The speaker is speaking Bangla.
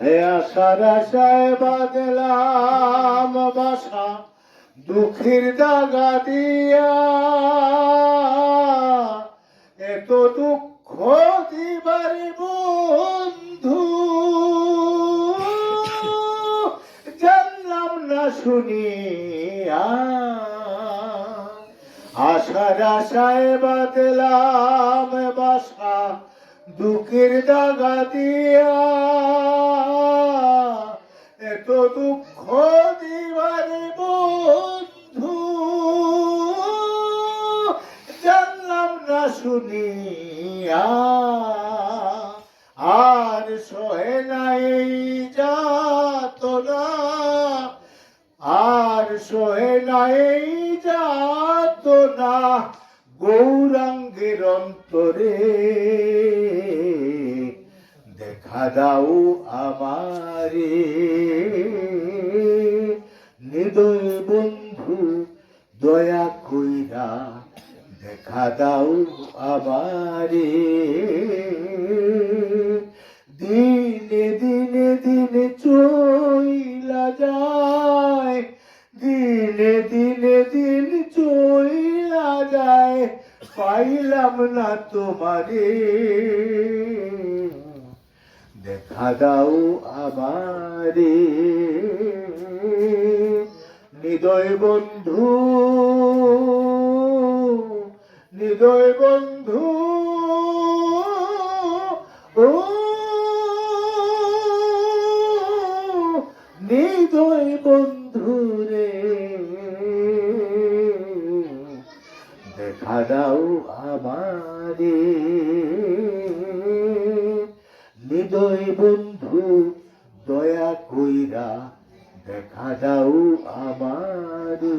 হে আশার আশায় বাদলাম বাসা, দুঃখের দাগা দিয়া। এত দুঃখ দিবারে বন্ধু, জানলাম না শুনিয়া। আশার আশায় বাদলাম বাসা দুঃখের দাগা দিয়া এত দুঃখ দিবারে বন্ধু জানলাম না শুনিয়া। আর সহে নাই যাত না আর সহে নাই যাত না গৌরাঙ্গের অন্তরে। দেখা দাও আমারে। হৃদয় বন্ধু, দয়া কইরা দেখা দাও আমারে। দিনে দিনে দিনে চইলা যায়, দিনে দিনে দিন চইলা যায়, পাইলাম না তোমারে। দেখা দাও আমারে। হৃদয় বন্ধু হৃদয় বন্ধু ও হৃদয় বন্ধু রে। দেখা দাও আমারে। হৃদয় বন্ধু দয়া কইরা দেখা দাও আমারে।